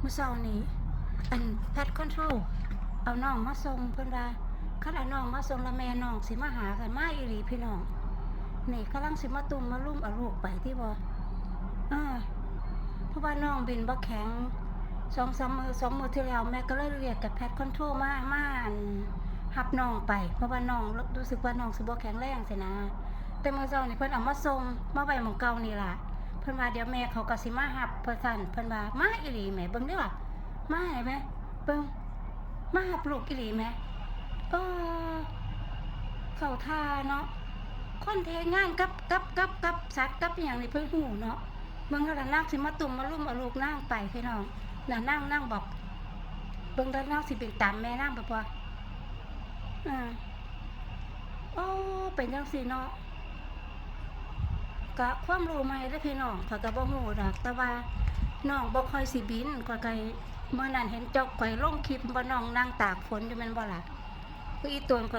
เมื่อเช้านี้อันแพทคอนโทรลเอาน้องมาส่งเพิ่นว่าคันเอาน้องมาส่งล้วแม่น้องสิมาหากันมาอีหลีพี่น้องนี่กำลังสิมาตุ่มมาลุ่มเอาลูกไปที่บ่เออเพราะว่าน้องบินบ่แข็งสองสามมือสองมือที่แล้วแม่ก็เลยเรียกกับแพทคอนโทรลมามาอันรับน้องไป เพราะว่าน้องรู้สึกว่าน้องสิบ่แข็งแรงสินะ แต่เมื่อเช้านี่เพิ่นเอามาส่งมาไว้หมองเก่านี่ล่ะ เพิ่นว่าเดี๋ยวแม่เขาก็สิมาหับเพิ่นสั่นเพิ่นว่ามาอีหลีแม่เบิ่งเด้อว่ามาให้แม่เบิ่งมาหับลูกอีหลีแหม่เออเข้าท่าเนาะคนเทงานกับกับกับกับสัตว์กับอย่างนี้เพิ่นหูเนาะเบิ่งแล้วล่ะนางสิมาตุ่มมาลุ่มเอาลูกนางไปพี่น้องน่ะนางนางบอกเบิ่งแล้วนางสิเป็นตามแม่นางบ่พออ่าโอ้เป็นจังซี่เนาะ กะความรู้ใหม่ได้พี่น้องข้อยก็บ่ฮู้ดอกแต่ว่าน้องบ่ค่อยสิบินข่อยก็เมื่อนั้นเห็นเจ้าข่อยลงคลิปบ่น้องนั่งตากฝนอยู่แม่นบ่ล่ะคืออีตวนข่อย